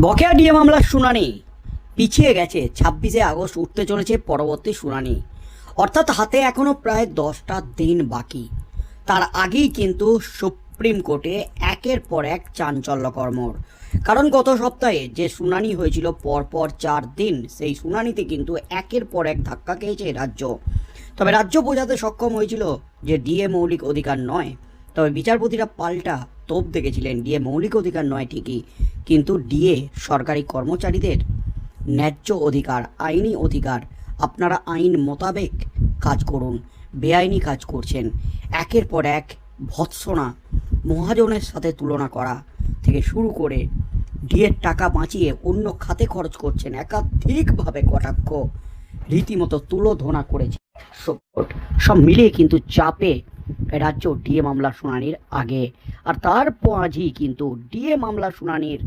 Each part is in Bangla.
বকেয়া ডিএ মামলার শুনানি। পিছিয়ে গেছে। ছাব্বিশে আগস্ট উঠতে চলেছে পরবর্তী শুনানি। অর্থাৎ হাতে এখনও প্রায় দশটা দিন বাকি। তার আগেই কিন্তু সুপ্রিম কোর্টে একের পর এক চাঞ্চল্যকর মোড়। কারণ গত সপ্তাহে যে শুনানি হয়েছিল, পরপর চার দিন সেই শুনানিতে কিন্তু একের পর এক ধাক্কা খেয়েছে রাজ্য। তবে রাজ্য বোঝাতে সক্ষম হয়েছিল যে ডিএ মৌলিক অধিকার নয়। তবে বিচারপতিরা পাল্টা তোপ দেখেছিলেন। ডিএ মৌলিক অধিকার নয় ঠিকই, কিন্তু ডিএ সরকারি কর্মচারীদের ন্যায্য অধিকার, আইনি অধিকার। আপনারা আইন মোতাবেক কাজ করুন, বেআইনি কাজ করছেন। একের পর এক ভৎসনা মহাজনের সাথে তুলনা করা থেকে শুরু করে ডিএর টাকা বাঁচিয়ে অন্য খাতে খরচ করছেন একাধিকভাবে কটাক্ষ। রীতিমতো তুলোধনা করেছে। সব- সব মিলিয়ে কিন্তু চাপে রাজ্য ডিএ মামলা শুনানির আগে। আর তারপর আজই কিন্তু ডিএ মামলা শুনানির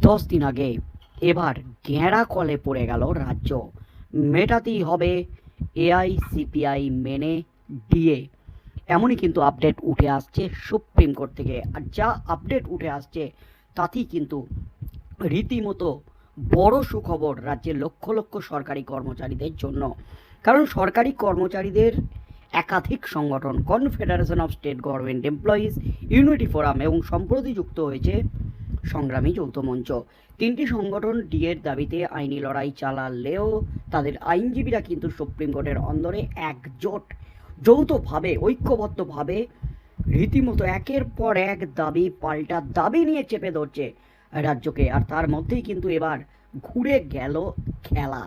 দশ দিন আগে এবার গেঁড়া কলে পড়ে গেল রাজ্য। মেটাতেই হবে এআই সিপিআই মেনে ডিএ। এমনই কিন্তু আপডেট উঠে আসছে সুপ্রিম কোর্ট থেকে। আর যা আপডেট উঠে আসছে তাতেই কিন্তু রীতিমতো বড় সুখবর রাজ্যের লক্ষ লক্ষ সরকারি কর্মচারীদের জন্য। কারণ সরকারি কর্মচারীদের একাধিক সংগঠন confederation of state government employees unity forum এবং সম্প্রতি যুক্ত হয়েছে সংগ্রামী যৌথ মঞ্চ। তিনটি সংগঠন ডিএর দাবিতে আইনি লড়াই চালালেও তাদের আইনজীবীরা কিন্তু সুপ্রিম কোর্টের অন্দরে একজোট। যৌথভাবে, ঐক্যবদ্ধভাবে রীতিমতো একের পর এক দাবি, পাল্টা দাবি নিয়ে চেপে ধরছে রাজ্যকে। আর তার মধ্যেই কিন্তু এবার ঘুরে গেল খেলা।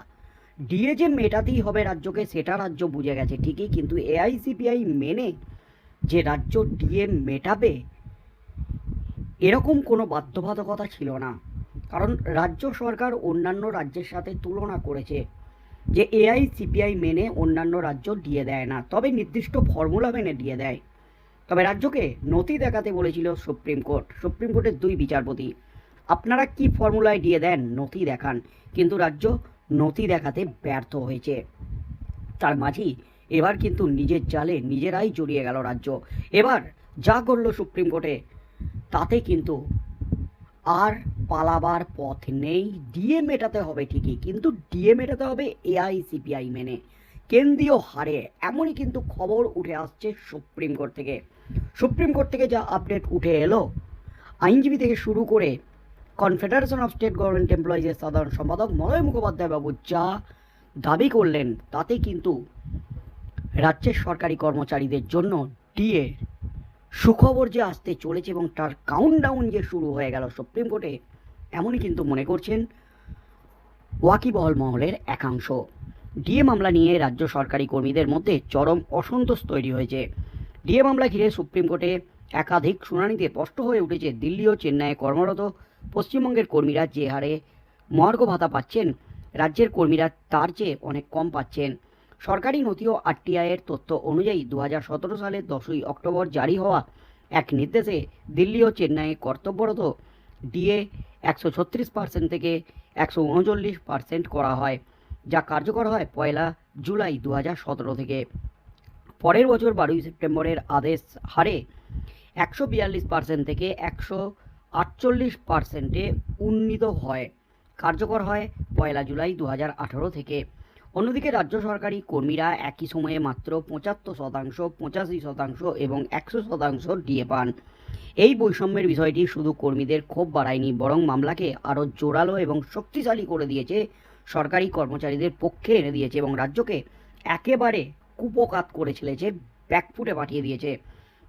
ডিএ যে মেটাতেই হবে রাজ্যকে, সেটা রাজ্য বুঝে গেছে, ঠিকই, কিন্তু এআইসিপিআই মেনে যে রাজ্য ডিএ মেটাবে, এরকম কোনো বাধ্যবাধকতা ছিল না। কারণ রাজ্য সরকার অন্যান্য রাজ্যের সাথে তুলনা করেছে যে এআই সিপিআই মেনে অন্যান্য রাজ্য দিয়ে দেয় না। তবে নির্দিষ্ট ফর্মুলা মেনে দিয়ে দেয়। তবে রাজ্যকে নথি দেখাতে বলেছিল সুপ্রিম কোর্ট। সুপ্রিম কোর্টের দুই বিচারপতি, আপনারা কি ফর্মুলায় দিয়ে দেন, নথি দেখান। কিন্তু রাজ্য নথি দেখাতে ব্যর্থ হয়েছে। তার মাঝেই এবার কিন্তু নিজের জালে নিজেরাই জড়িয়ে গেল রাজ্য। এবার যা করল সুপ্রিম কোর্টে, তাতে কিন্তু আর পালাবার পথ নেই। ডিএ মেটাতে হবে ঠিকই, কিন্তু ডিএ মেটাতে হবে এআই সিপিআই মেনে। কেন্দ্রীয় হারে এমনই কিন্তু খবর উঠে আসছে সুপ্রিম কোর্ট থেকে। সুপ্রিম কোর্ট থেকে যা আপডেট উঠে এলো, আইনজীবী থেকে শুরু করে কনফেডারেশন অফ স্টেট গভর্নমেন্ট এমপ্লয়িজের সাধারণ সম্পাদক মলয় মুখোপাধ্যায় বাবু যা দাবি করলেন, তাতে কিন্তু রাজ্যের সরকারি কর্মচারীদের জন্য ডিএ সুখবর যে আসতে চলেছে এবং তার কাউন্টডাউন যে শুরু হয়ে গেল সুপ্রিম কোর্টে এমনই কিন্তু মনে করছেন ওয়াকিবহল মহলের একাংশ। ডিএ মামলা নিয়ে রাজ্য সরকারি কর্মীদের মধ্যে চরম অসন্তোষ তৈরি হয়েছে। ডিএ মামলা ঘিরে সুপ্রিম কোর্টে একাধিক শুনানিতে স্পষ্ট হয়ে উঠেছে, দিল্লি ও চেন্নাইয়ে কর্মরত পশ্চিমবঙ্গের কর্মীরা যে হারে মহার্ঘ ভাতা পাচ্ছেন, রাজ্যের কর্মীরা তার চেয়ে অনেক কম পাচ্ছেন। সরকারি নথি ও আরটিআইয়ের তথ্য অনুযায়ী দু সালের দশই অক্টোবর জারি হওয়া এক নির্দেশে দিল্লি ও চেন্নাইয়ে কর্তব্যরত ডিএ একশো ছত্রিশ পার্সেন্ট থেকে একশো উনচল্লিশ পার্সেন্ট করা হয়, যা কার্যকর হয় পয়লা জুলাই দু থেকে। পরের বছর বারোই সেপ্টেম্বরের আদেশ হারে একশো বিয়াল্লিশ পার্সেন্ট থেকে একশো আটচল্লিশ পার্সেন্টে উন্নীত হয়। কার্যকর হয় পয়লা জুলাই দু আঠারো থেকে। অন্যদিকে রাজ্য সরকারি কর্মীরা একই সময়ে মাত্র পঁচাত্তর শতাংশ, পঁচাশি শতাংশ এবং একশো শতাংশ ডিএ পান। এই বৈষম্যের বিষয়টি শুধু কর্মীদের ক্ষোভ বাড়ায়নি, বরং মামলাকে আরও জোরালো এবং শক্তিশালী করে দিয়েছে, সরকারি কর্মচারীদের পক্ষে এনে দিয়েছে এবং রাজ্যকে একেবারে কুপকাত করে ছেলেছে, ব্যাকফুটে পাঠিয়ে দিয়েছে।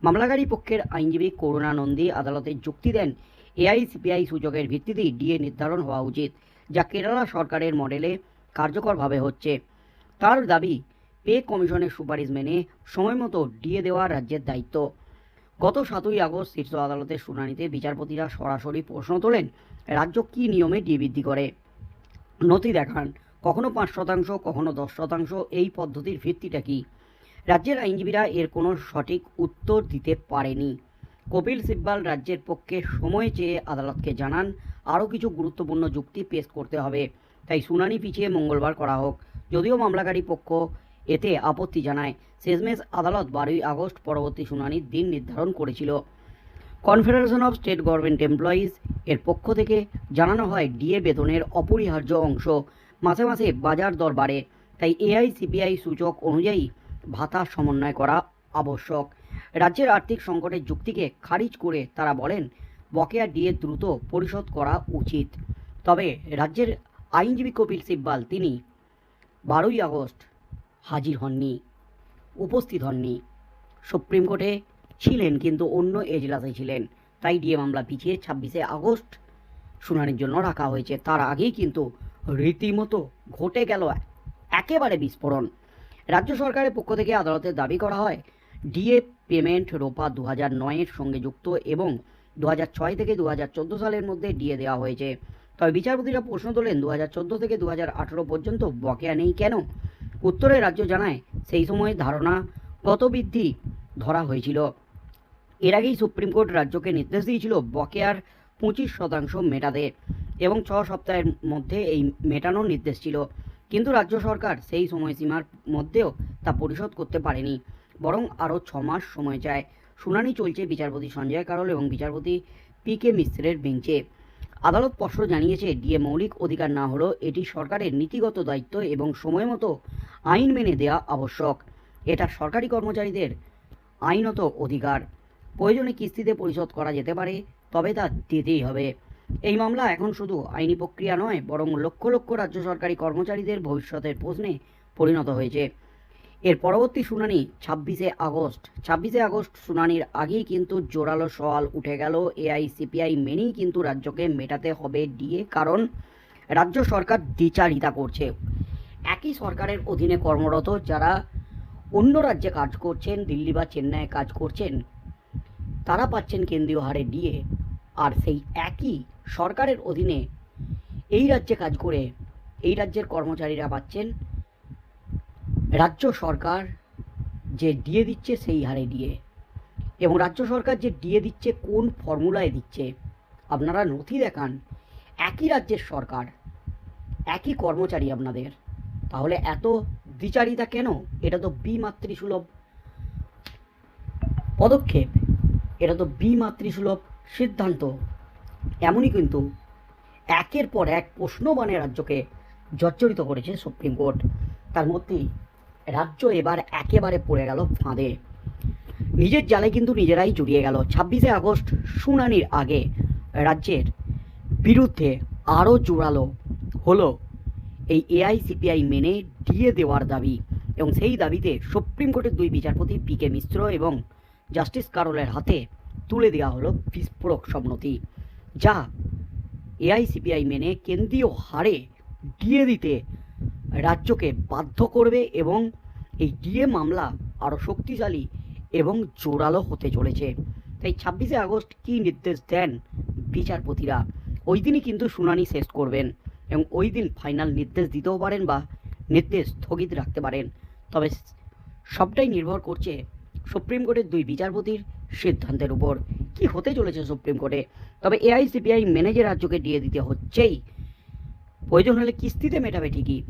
মামলাকারী পক্ষের আইনজীবী করুণা নন্দী আদালতে যুক্তি দেন এআইসিপিআই সূচকের ভিত্তিতেই ডিএ নির্ধারণ হওয়া উচিত, যা কেরালা সরকারের মডেলে কার্যকরভাবে হচ্ছে। তার দাবি, পে কমিশনের সুপারিশ মেনে সময়মতো ডিএ দেওয়া রাজ্যের দায়িত্ব। গত সাতই আগস্ট শীর্ষ আদালতের শুনানিতে বিচারপতিরা সরাসরি প্রশ্ন তোলেন, রাজ্য কী নিয়মে ডিএ বৃদ্ধি করে? নথি দেখান, কখনো পাঁচ শতাংশ, কখনো দশ শতাংশ, এই পদ্ধতির ভিত্তিটা কি? রাজ্যের আইনজীবীরা এর কোনো সঠিক উত্তর দিতে পারেনি। কপিল সিব্বাল রাজ্যের পক্ষে সময় চেয়ে আদালতকে জানান, আরও কিছু গুরুত্বপূর্ণ যুক্তি পেশ করতে হবে। তাই শুনানি পিছিয়ে মঙ্গলবার করা হোক। যদিও মামলাকারী পক্ষ এতে আপত্তি জানায়, শেষমেশ আদালত বারোই আগস্ট পরবর্তী শুনানির দিন নির্ধারণ করেছিল। Confederation of state government employees এর পক্ষ থেকে জানানো হয়, ডিএ বেতনের অপরিহার্য অংশ মাসে মাসে বাজার দর বাড়ে। তাই এআই সিপিআই সূচক অনুযায়ী ভাতা সমন্বয় করা আবশ্যক। রাজ্যের আর্থিক সংকটের যুক্তিকে খারিজ করে তারা বলেন, বকেয়া ডিএ দ্রুত পরিশোধ করা উচিত। তবে রাজ্যের আইনজীবী কপিল সিব্বাল, তিনি বারোই আগস্ট হাজির হননি, উপস্থিত হননি। সুপ্রিম কোর্টে ছিলেন, কিন্তু অন্য এজলাসে ছিলেন। তাই ডিএ মামলা পিছিয়ে ছাব্বিশে আগস্ট শুনানির জন্য রাখা হয়েছে। তার আগেই কিন্তু রীতিমতো ঘটে গেল একেবারে বিস্ফোরণ। রাজ্য সরকারের পক্ষ থেকে আদালতে দাবি করা হয়, ডিএ পেমেন্ট রোপা দু হাজার নয়ের সঙ্গে যুক্ত এবং দু হাজার ছয় থেকে দু হাজার চোদ্দ সালের মধ্যে ডিএ দেওয়া হয়েছে। তবে বিচারপতিরা প্রশ্ন তোলেন দু হাজার চোদ্দ থেকে দু হাজার আঠেরো পর্যন্ত বকেয়া নেই কেন? উত্তরে রাজ্য জানায়, সেই সময় ধারণা গত বৃদ্ধি ধরা হয়েছিল। এর আগেই সুপ্রিম কোর্ট রাজ্যকে নির্দেশ দিয়েছিল বকেয়ার পঁচিশ শতাংশ মেটাতে এবং ছ সপ্তাহের মধ্যে এই মেটানোর নির্দেশ ছিল। কিন্তু রাজ্য সরকার সেই সময়সীমার মধ্যেও তা পরিশোধ করতে পারেনি। বরং আরও ছ মাস সময় চায়। শুনানি চলছে বিচারপতি সঞ্জয় কারল এবং বিচারপতি পি কে মিশ্রের বেঞ্চে। আদালত স্পষ্ট জানিয়েছে, ডিএ মৌলিক অধিকার না হলেও এটি সরকারের নীতিগত দায়িত্ব এবং সময় মতো আইন মেনে দেওয়া আবশ্যক। এটা সরকারি কর্মচারীদের আইনত অধিকার। প্রয়োজনে কিস্তিতে পরিশোধ করা যেতে পারে, তবে তা দিতেই হবে। এই মামলা এখন শুধু আইনি প্রক্রিয়া নয়, বরং লক্ষ লক্ষ রাজ্য সরকারি কর্মচারীদের ভবিষ্যতের প্রশ্নে পরিণত হয়েছে। এর পরবর্তী শুনানি ছাব্বিশে আগস্ট। ছাব্বিশে আগস্ট শুনানির আগেই কিন্তু জোরালো সওয়াল উঠে গেল। এআইসিপিআই মেনেই কিন্তু রাজ্যকে মেটাতে হবে ডিএ, কারণ রাজ্য সরকার দ্বিচারিতা করছে। একই সরকারের অধীনে কর্মরত যারা অন্য রাজ্যে কাজ করছেন, দিল্লি বা চেন্নাইয়ে কাজ করছেন, তারা পাচ্ছেন কেন্দ্রীয় হারে ডিএ। আর সেই একই সরকারের অধীনে এই রাজ্যে কাজ করে এই রাজ্যের কর্মচারীরা পাচ্ছেন রাজ্য সরকার যে ডিএ দিচ্ছে সেই হারে দিয়ে। এবং রাজ্য সরকার যে ডিএ দিচ্ছে, কোন ফর্মুলায় দিচ্ছে, আপনারা নথি দেখান। একই রাজ্যের সরকার, একই কর্মচারী আপনাদের। তাহলে এত দ্বিচারিতা কেন? এটা তো বিমাতৃসুলভ পদক্ষেপ। এটা তো বিমাতৃসুলভ সিদ্ধান্ত। এমনই কিন্তু একের পর এক প্রশ্নবানে রাজ্যকে জর্জরিত করেছে সুপ্রিম কোর্ট। তার মধ্যেই রাজ্য এবার একেবারে পড়ে গেল ফাঁদে। নিজের জালে কিন্তু নিজেরাই জড়িয়ে গেল। ছাব্বিশে আগস্ট, শুনানির আগে রাজ্যের বিরুদ্ধে আরও জোরালো হলো এই এআইসিপিআই মেনে দিয়ে দেওয়ার দাবি এবং সেই দাবিতে সুপ্রিম কোর্টের দুই বিচারপতি পি কে মিশ্র এবং জাস্টিস কারোলের হাতে তুলে দেওয়া হলো বিস্ফোরক সম্মতি, যা এআইসিপিআই মেনে কেন্দ্রীয় হারে দিয়ে দিতে রাজ্যকে বাধ্য করবে এবং এই ডিএ মামলা আরও শক্তিশালী এবং জোরালো হতে চলেছে। তাই ছাব্বিশে আগস্ট কী নির্দেশ দেন বিচারপতিরা? ওই দিনই কিন্তু শুনানি শেষ করবেন এবং ওই দিন ফাইনাল নির্দেশ দিতেও পারেন বা নির্দেশ স্থগিত রাখতে পারেন। তবে সবটাই নির্ভর করছে সুপ্রিম কোর্টের দুই বিচারপতির সিদ্ধান্তের উপর। কি হতে চলেছে সুপ্রিম কোর্টে? তবে এআইসিপিআই যে রাজ্যকে দিয়ে দিতে হচ্ছেই। প্রয়োজন হলে কিস্তিতে মেটাবে ঠিকই।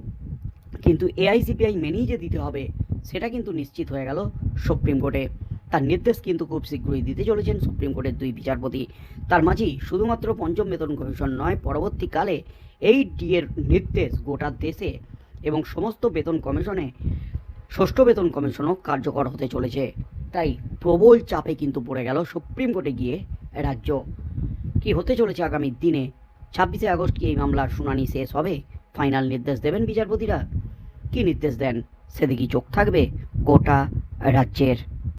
কিন্তু এআইসিপিআই মেনেই যে দিতে হবে, সেটা কিন্তু নিশ্চিত হয়ে গেল সুপ্রিম কোর্টে। তার নির্দেশ কিন্তু খুব শীঘ্রই দিতে চলেছেন সুপ্রিম কোর্টের দুই বিচারপতি। তার মাঝেই শুধুমাত্র পঞ্চম বেতন কমিশন নয়, পরবর্তীকালে এই ডিএর নির্দেশ গোটা দেশে এবং সমস্ত বেতন কমিশনে, ষষ্ঠ বেতন কমিশনও কার্যকর হতে চলেছে। তাই প্রবল চাপে কিন্তু পড়ে গেল সুপ্রিম কোর্টে গিয়ে রাজ্য। কি হতে চলেছে আগামী দিনে? ছাব্বিশে আগস্ট কি এই মামলার শুনানি শেষ হবে? ফাইনাল নির্দেশ দেবেন বিচারপতিরা। কি নির্দেশ দেন? সেদিকেই চোখ থাকবে গোটা রাজ্যের